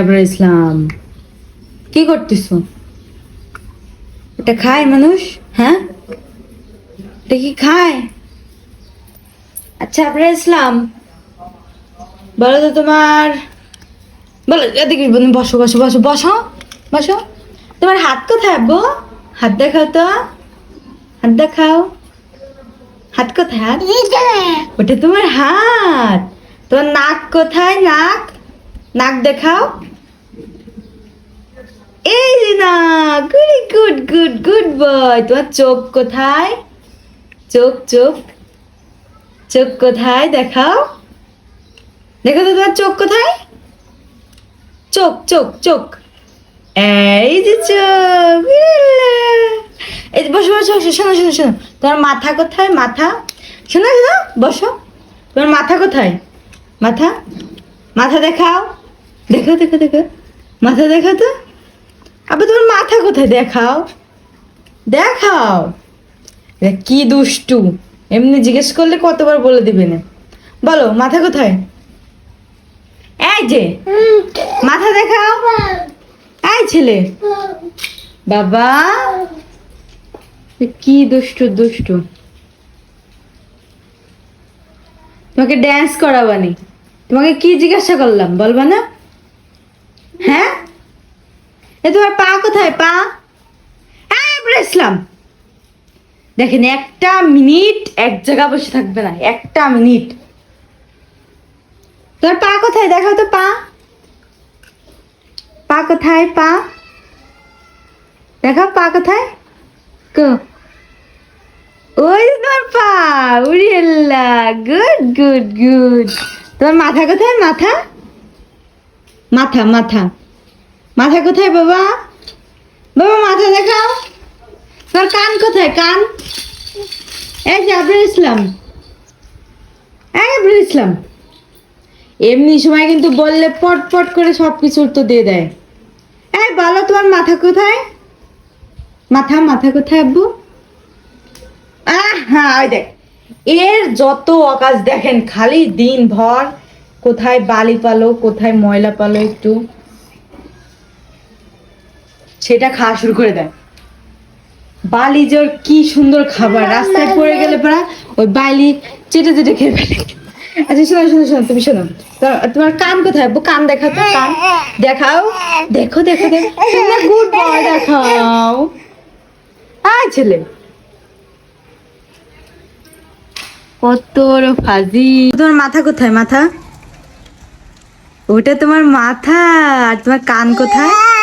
আবরার ইসলাম। কি করতেছ? এটা খায় মানুষ? হ্যাঁ? এটা কি খায়? আচ্ছা আবরার ইসলাম, বলো তো তোমার, বলো, এদিকে বসো বসো বসো বসো বসো। তোমার হাত কোথায় আব্বু? হাত দেখাও তো। হাত দেখাও। হাত কোথায়? ওটা তোমার হাত। তোমার নাক কোথায়? নাক? নাক দেখাও। এই যে না good good good good boy. তোমার চোখ কোথায়? চোখ চোখ। চোখ কোথায়? দেখাও। দেখো তো, তোমার চোখ কোথায়? চোখ চোখ চোখ। এই যে চোখ। এই বসো বসো বসো, শোনো শোনো শোনো। তোমার মাথা কোথায়? মাথা। শোনো শোনো, বসো। তোমার মাথা কোথায়? মাথা। মাথা দেখাও। দেখো দেখো দেখো। মাথা দেখো তো। কোথায় দেখাও? দেখাও। কি দুষ্টু। এমনি জিজ্ঞেস করলে কতবার বলে দিবে না। বলো, মাথা কোথায়? এই যে, মাথা দেখাও। এই ছেলে। বাবা কি দুষ্টু দুষ্টু। তোমাকে ড্যান্স করাবানি। তোমাকে কি জিজ্ঞাসা করলাম, বলবা না? হ্যাঁ? তোমার পা কোথায়, পা? হ্যাঁ দেখেন, একটা মিনিট এক জায়গা বসে থাকবে না, একটা মিনিট। তোমার পা কোথায়? দেখাও তো পা। পা কোথায়, পা? দেখাও পা কোথায়। কো। ওই তোমার পা, উড়িয়েল্লা। Good good good. তোমার মাথা কোথায়? মাথা? মাথা মাথা। মাথা কোথায় বাবা? বাবা, মাথা দেখাও। তোমার কান কোথায়? কান? এই যে আবরুল ইসলাম। এই ইসলাম। এমনি সময় কিন্তু বললে পট পট করে সব কিছু উত্তর দিয়ে দেয়। এই বলো, তোমার মাথা কোথায়? মাথা মাথা কোথায় আব্বু? হ্যাঁ ওই দেখ। এর যত অকাজ দেখেন, খালি দিন ভর কোথায় বালি পালো, কোথায় ময়লা পালো একটু। সেটা খাওয়া শুরু করে দেয়। বালি জোর কি সুন্দর খাবার রাস্তায় পড়ে গেলে পরা ওই বালি চেটে চেটে খেয়ে ফেলে। আচ্ছা শোনো শোনো শোনো তুমি শোনো। তোমার- তোমার কান কোথায়? কান দেখাও তো কান দেখাও। দেখো দেখো দেখো। গুড বয় দেখাও। আয় ছেলে। কত ফাজি। তোমার মাথা কোথায় মাথা? ওটা তোমার মাথা আর তোমার কান কোথায়?